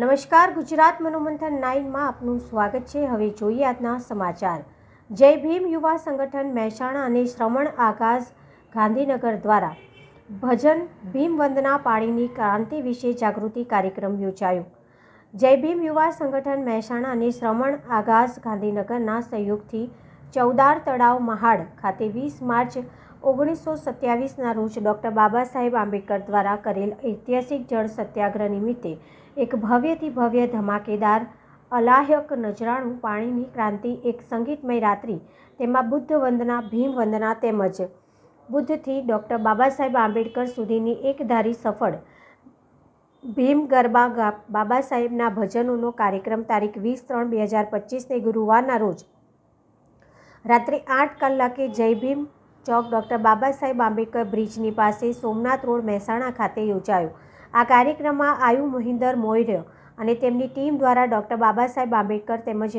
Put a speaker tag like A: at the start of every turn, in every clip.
A: નમસ્કાર, ગુજરાત મનોમંથન નાઇનમાં આપનું સ્વાગત છે. હવે જોઈએ આજના સમાચાર. જય ભીમ યુવા સંગઠન મહેસાણા અને શ્રવણ આકાશ ગાંધીનગર દ્વારા ભજન ભીમ વંદના પાણીની ક્રાંતિ વિશે જાગૃતિ કાર્યક્રમ યોજાયો. જય ભીમ યુવા સંગઠન મહેસાણા અને શ્રવણ આગાસ ગાંધીનગરના સહયોગથી ચૌદાર તળાવ મહાડ ખાતે વીસ માર્ચ ઓગણીસો સત્યાવીસના રોજ ડૉક્ટર બાબા સાહેબ આંબેડકર દ્વારા કરેલ ઐતિહાસિક જળ સત્યાગ્રહ નિમિત્તે એક ભવ્યથી ભવ્ય ધમાકેદાર, અલાહક નજરાણું પાણીની ક્રાંતિ, એક સંગીતમય રાત્રિ, તેમાં બુદ્ધ વંદના, ભીમ વંદના તેમજ બુદ્ધથી ડૉક્ટર બાબા સાહેબ આંબેડકર સુધીની એકધારી સફળ ભીમ ગરબા બાબા સાહેબના ભજનોનો કાર્યક્રમ તારીખ વીસ ત્રણ બે હજાર પચીસને ગુરુવારના રોજ રાત્રે આઠ કલાકે જય ભીમ ચોક ડૉક્ટર બાબા સાહેબ આંબેડકર બ્રિજની પાસે સોમનાથ રોડ મહેસાણા ખાતે યોજાયો. આ કાર્યક્રમમાં આયુ મોહિન્દર મોયર્ય અને તેમની ટીમ દ્વારા ડૉક્ટર બાબા સાહેબ આંબેડકર તેમજ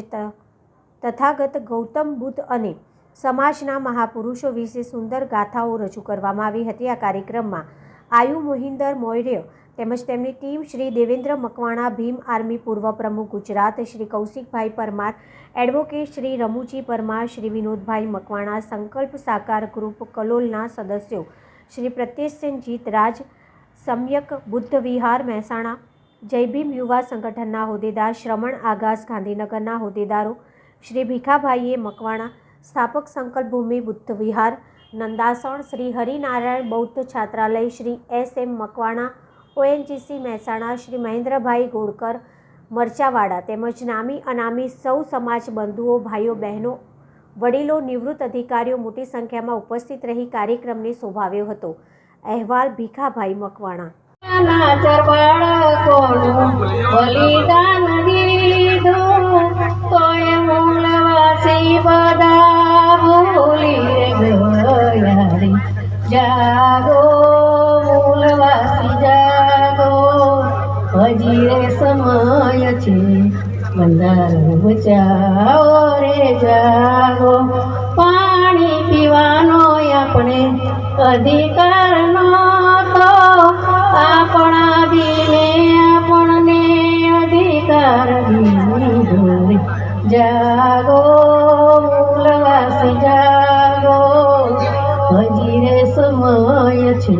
A: તથાગત ગૌતમ બુદ્ધ અને સમાજના મહાપુરુષો વિશે સુંદર ગાથાઓ રજૂ કરવામાં આવી હતી આ કાર્યક્રમમાં આયુ મોહિન્દર મોયર્ય તેમજ તેમની ટીમ શ્રી દેવેન્દ્ર મકવાણા, ભીમ આર્મી પૂર્વ પ્રમુખ ગુજરાત શ્રી કૌશિકભાઈ પરમાર, એડવોકેટ શ્રી રમુજી પરમાર, શ્રી વિનોદભાઈ મકવાણા, સંકલ્પ સાકાર ગ્રુપ કલોલના સદસ્યો શ્રી પ્રત્યેશસિંહ જીતરાજ સમ્યક બુદ્ધ વિહાર મહેસાણા, જય ભીમ યુવા સંગઠનના હોદ્દેદાર શ્રમણ આગાસ ગાંધીનગરના હોદ્દેદારો શ્રી ભીખાભાઈએ મકવાણા, સ્થાપક સંકલ્પ ભૂમિ બુદ્ધ વિહાર, નંદાસણ શ્રી હરિનારાયણ બૌદ્ધ છાત્રાલય Shri S M Makwana ONGC Mehsana Shri Mahendrabhai Golkar, Marchawada તેમજ નામી અનામી સૌ સમાજ બંધુઓ, ભાઈઓ, બહેનો, વડીલો, નિવૃત્ત અધિકારીઓ મોટી સંખ્યામાં ઉપસ્થિત રહી કાર્યક્રમને શોભાવ્યો હતો. અહેવાલ ભીખાભાઈ મકવાણા.
B: જાગો. હજી રે સમય છે. મંદાર બચાવો રે જાગો પાણી પીવાનો આપણે અધિકાર તો આપણા દિને આપણને અધિકાર જાગો, મૂલવાસી, જાગો. હજી રે સમય છે.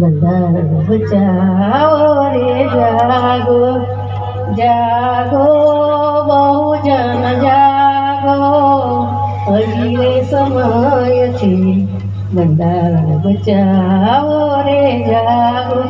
B: બંધારણ બચાવો રે સમય છે બંધારણ બચાવો રે જાગો